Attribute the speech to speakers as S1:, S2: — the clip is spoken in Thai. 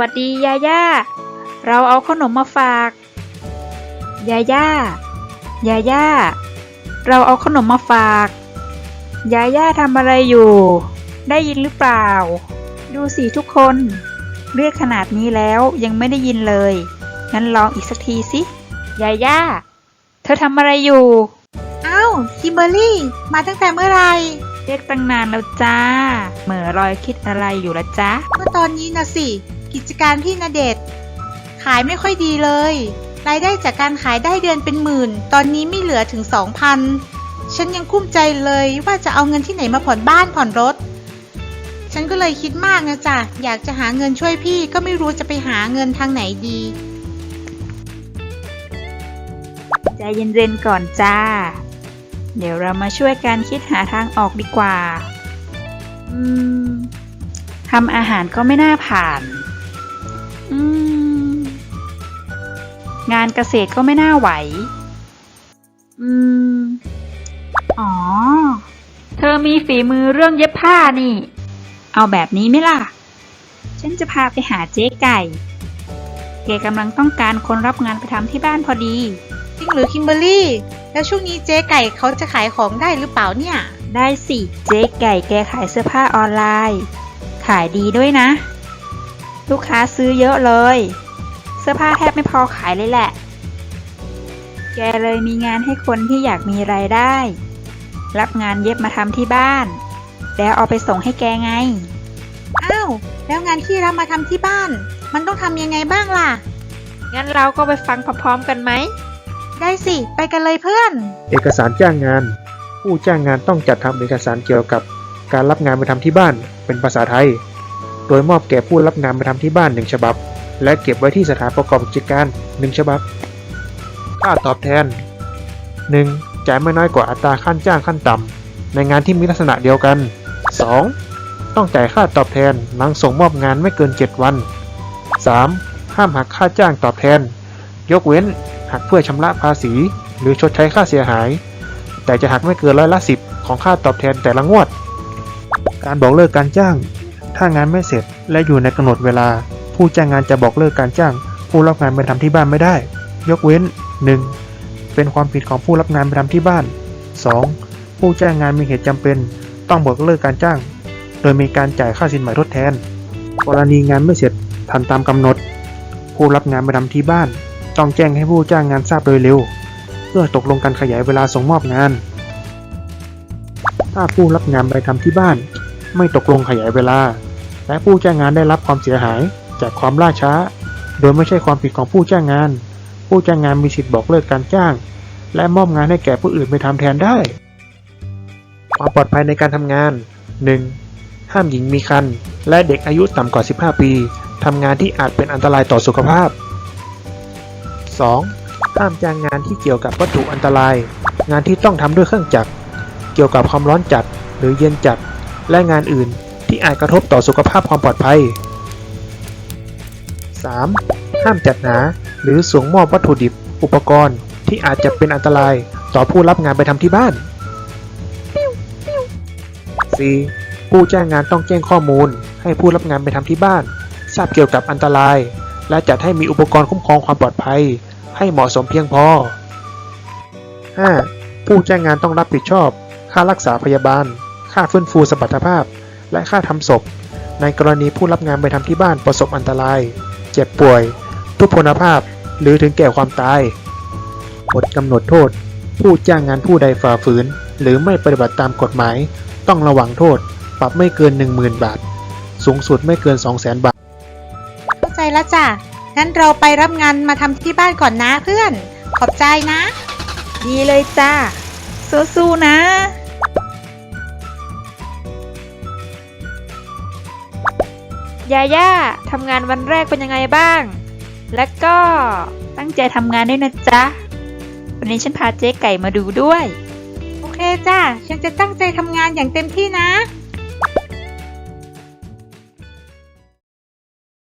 S1: วัสดียาย่า เราเอาขนมมาฝาก ยาย่า ยาย่า เราเอาขนมมาฝาก ยาย่าทำอะไรอยู่ ได้ยินหรือเปล่า ดูสิทุกคน เรียกขนาดนี้แล้วยังไม่ได้ยินเลย งั้นลองอีกสักทีสิ ยาย่า เธอทำอะไรอยู่
S2: อ้าวคิมเบอร์รี่ มาตั้งแต่เมื่อไหร่
S1: เรียกตั้งนานแล้วจ้า เหม่อลอยคิดอะไรอยู่ละจ๊ะ
S2: ก็ตอนนี้นะสิ กิจการพี่นาเดชขายไม่ค่อยดีเลย รายได้จากการขายได้เดือนเป็นหมื่น ตอนนี้ไม่เหลือถึงสองพันฉันยังคุ้มใจเลยว่าจะเอาเงินที่ไหนมาผ่อนบ้านผ่อนรถ ฉันก็เลยคิดมากนะจ๊ะ อยากจะหาเงินช่วยพี่ก็ไม่รู้จะไปหาเงินทางไหนดี
S1: ใจเย็นๆก่อนจ้า เดี๋ยวเรามาช่วยกันคิดหาทางออกดีกว่า อืมทำอาหารก็ไม่น่าผ่าน งานเกษตรก็ไม่น่าไหว อืม อ๋อ เธอมีฝีมือเรื่องเย็บผ้านี่ เอาแบบนี้ไหมล่ะ ฉันจะพาไปหาเจ๊ไก่ แกกำลังต้องการคนรับงานไปทำที่บ้านพอดี
S2: จริงหรือคิมเบอร์รี่ แล้วช่วงนี้เจ๊ไก่เขาจะขายของได้หรือเปล่าเนี่ย
S1: ได้สิ เจ๊ไก่แกขายเสื้อผ้าออนไลน์ ขายดีด้วยนะ ลูกค้าซื้อเยอะเลย เสื้อผ้าแทบไม่พอขายเลยแหละ แกเลยมีงานให้คนที่อยากมีรายได้ รับงานเย็บมาทำที่บ้าน แล้วเอาไปส่งให้แกไง
S2: อ้าว แล้วงานที่รับมาทำที่บ้าน มันต้องทำยังไงบ้างล่ะ
S1: งั้นเราก็ไปฟังพร้อมๆกันไหม
S2: ได้สิ ไปกันเลยเพื่อน
S3: เอกสารจ้างงาน ผู้จ้างงานต้องจัดทำเอกสารเกี่ยวกับ การรับงานไปทำที่บ้านเป็นภาษาไทยโดยมอบแก่ผู้รับงานไปทำที่บ้านหนึ่งฉบับ และเก็บไว้ที่สถานประกอบกิจการหนึ่งฉบับ ค่าตอบแทน 1. จ่ายไม่น้อยกว่าอัตราขั้นจ้างขั้นต่ำในงานที่มีลักษณะเดียวกัน 2. ต้องจ่ายค่าตอบแทนหลังส่งมอบงานไม่เกิน 7 วัน 3. ห้ามหักค่าจ้างตอบแทน ยกเว้นหักเพื่อชำระภาษี หรือชดใช้ค่าเสียหาย แต่จะหักไม่เกินร้อยละสิบของค่าตอบแทนแต่ละงวด การบอกเลิกการจ้าง ถ้างานไม่เสร็จและอยู่ในกำหนดเวลา ผู้จ้างงานจะบอกเลิกการจ้าง ผู้รับงานไปทำที่บ้านไม่ได้ ยกเว้น 1. เป็นความผิดของผู้รับงานไปทำที่บ้าน 2. ผู้จ้างงานมีเหตุจำเป็น ต้องบอกเลิกการจ้าง โดยมีการจ่ายค่าสินไหมทดแทน กรณีงานไม่เสร็จทันตามกำหนด ผู้รับงานไปทำที่บ้าน ต้องแจ้งให้ผู้จ้างงานทราบโดยเร็ว เพื่อตกลงกันขยายเวลาส่งมอบงาน ถ้าผู้รับงานไปทำที่บ้าน ไม่ตกลงขยายเวลา และผู้จ้างงานได้รับความเสียหายจากความล่าช้า โดยไม่ใช่ความผิดของผู้จ้างงาน ผู้จ้างงานมีสิทธิ์บอกเลิกการจ้าง และมอบงานให้แก่ผู้อื่นไปทำแทนได้ ความปลอดภัยในการทำงาน 1. ห้ามหญิงมีครรภ์และเด็กอายุต่ำกว่า 15 ปีทำงานที่อาจเป็นอันตรายต่อสุขภาพ 2. ห้ามจ้างงานที่เกี่ยวกับวัตถุอันตราย งานที่ต้องทำด้วยเครื่องจักร เกี่ยวกับความร้อนจัดหรือเย็นจัด และงานอื่นที่อาจกระทบต่อสุขภาพความปลอดภัย 3. ห้ามจัดหาหรือส่งมอบวัตถุดิบ อุปกรณ์ที่อาจจะเป็นอันตรายต่อผู้รับงานไปทำที่บ้าน 4. ผู้จ้างงานต้องแจ้งข้อมูล ให้ผู้รับงานไปทำที่บ้าน ทราบเกี่ยวกับอันตราย และจัดให้มีอุปกรณ์คุ้มครองความปลอดภัย ให้เหมาะสมเพียงพอ 5. ผู้จ้างงานต้องรับผิดชอบ ค่ารักษาพยาบาล ค่าฟื้นฟูสมรรถภาพ และค่าทำศพ ในกรณีผู้รับงานไปทำที่บ้านประสบอันตราย เจ็บป่วย ทุพพลภาพ หรือถึงแก่ความตายบทกำหนดโทษ ผู้จ้างงานผู้ใดฝ่าฝืน หรือไม่ปฏิบัติตามกฎหมาย ต้องระวังโทษ ปรับไม่เกิน 10,000 บาท สูงสุดไม่เกิน 200,000 บาท
S2: เข้าใจแล้วจ้ะ งั้นเราไปรับงานมาทำที่บ้านก่อนนะเพื่อน ขอบใจนะ
S1: ดีเลยจ้าสู้ๆนะ ยาย่าทำงานวันแรกเป็นยังไงบ้าง และก็ตั้งใจทำงานด้วยนะจ๊ะ วันนี้ฉันพาเจ๊ไก่มาดูด้วย
S2: โอเคจ้าฉันจะตั้งใจทำงานอย่างเต็มที่นะ